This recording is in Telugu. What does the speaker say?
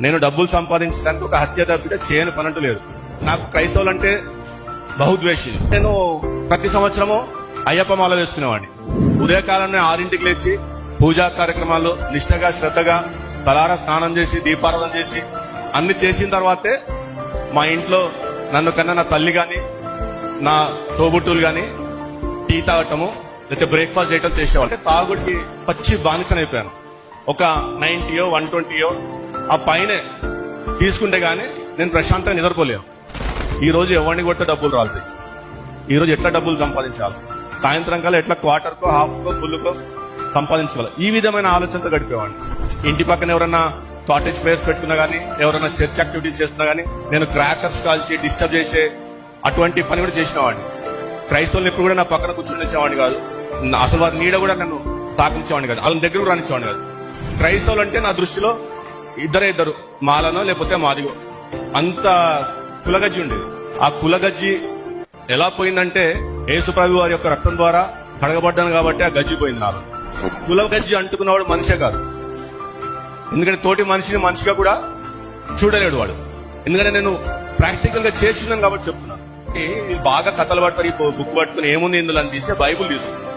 నేను డబ్బులు సంపాదించడానికి ఒక హత్య తప్పితే చేయని పనంటూ లేదు. నాకు క్రైస్తవులు అంటే బహుద్వేషి. నేను ప్రతి సంవత్సరము అయ్యప్ప మాల వేసుకునేవాడిని. ఉదయకాలంలో ఆరింటికి లేచి పూజా కార్యక్రమాల్లో నిష్ఠగా శ్రద్ధగా తలార స్నానం చేసి దీపారాధన చేసి అన్ని చేసిన తర్వాతే మా ఇంట్లో నన్ను కన్నా నా తల్లి గాని నా తోబుట్టులు గాని టీ తాగటము లేకపోతే బ్రేక్ఫాస్ట్ చేయటం చేసేవాళ్ళు. తాగుడికి పచ్చి బానిసనైపోయాను. ఒక నైన్టీయో వన్ ట్వంటీయో ఆ పైన తీసుకుంటే గానీ నేను ప్రశాంతంగా నిద్రపోలేను. ఈ రోజు ఎవరిని కొట్టే డబ్బులు రాలి ఈ రోజు ఎట్లా డబ్బులు సంపాదించాలి? సాయంత్రం కల్లా ఎట్లా క్వార్టర్ కో హాఫ్ కో ఫుల్ కో సంపాదించుకోవాలి. ఈ విధమైన ఆలోచనతో గడిపేవాడిని. ఇంటి పక్కన ఎవరన్నా కాటేజ్ ప్లేయర్స్ పెట్టుకున్నా గానీ ఎవరైనా చర్చ్ యాక్టివిటీస్ చేస్తున్నా గానీ నేను క్రాకర్స్ కాల్చి డిస్టర్బ్ చేసే అటువంటి పని కూడా చేసిన వాడిని క్రైస్తవులు ఎప్పుడు కూడా నా పక్కన కూర్చొని వచ్చేవాడిని కాదు. నా- అసలు వారి నీడ కూడా నన్ను తాకించేవాడిని కాదు. వాళ్ళ దగ్గర కూడా రానిచ్చేవాడిని కాదు. క్రైస్తవులు అంటే నా దృష్టిలో ఇద్దరే ఇద్దరు. మాలనో లేకపోతే మాదిగో. అంత కులగజ్జి ఉండేది. ఆ కులగజ్జి ఎలా పోయిందంటే యేసుప్రభు వారి యొక్క రక్తం ద్వారా కడగబడ్డాను కాబట్టి ఆ గజ్జి పోయింది నాలో. కులగజ్జి అంటుకున్నవాడు మనిషే కాదు. ఎందుకంటే తోటి మనిషిని మనిషిగా కూడా చూడలేడు వాడు. ఎందుకంటే నేను ప్రాక్టికల్గా చేస్తున్నాను కాబట్టి చెప్తున్నాను. బాగా కథలు పడతారు ఈ బుక్ పట్టుకుని ఏముంది ఇందులో అని తీసే బైబుల్ తీసుకున్నాను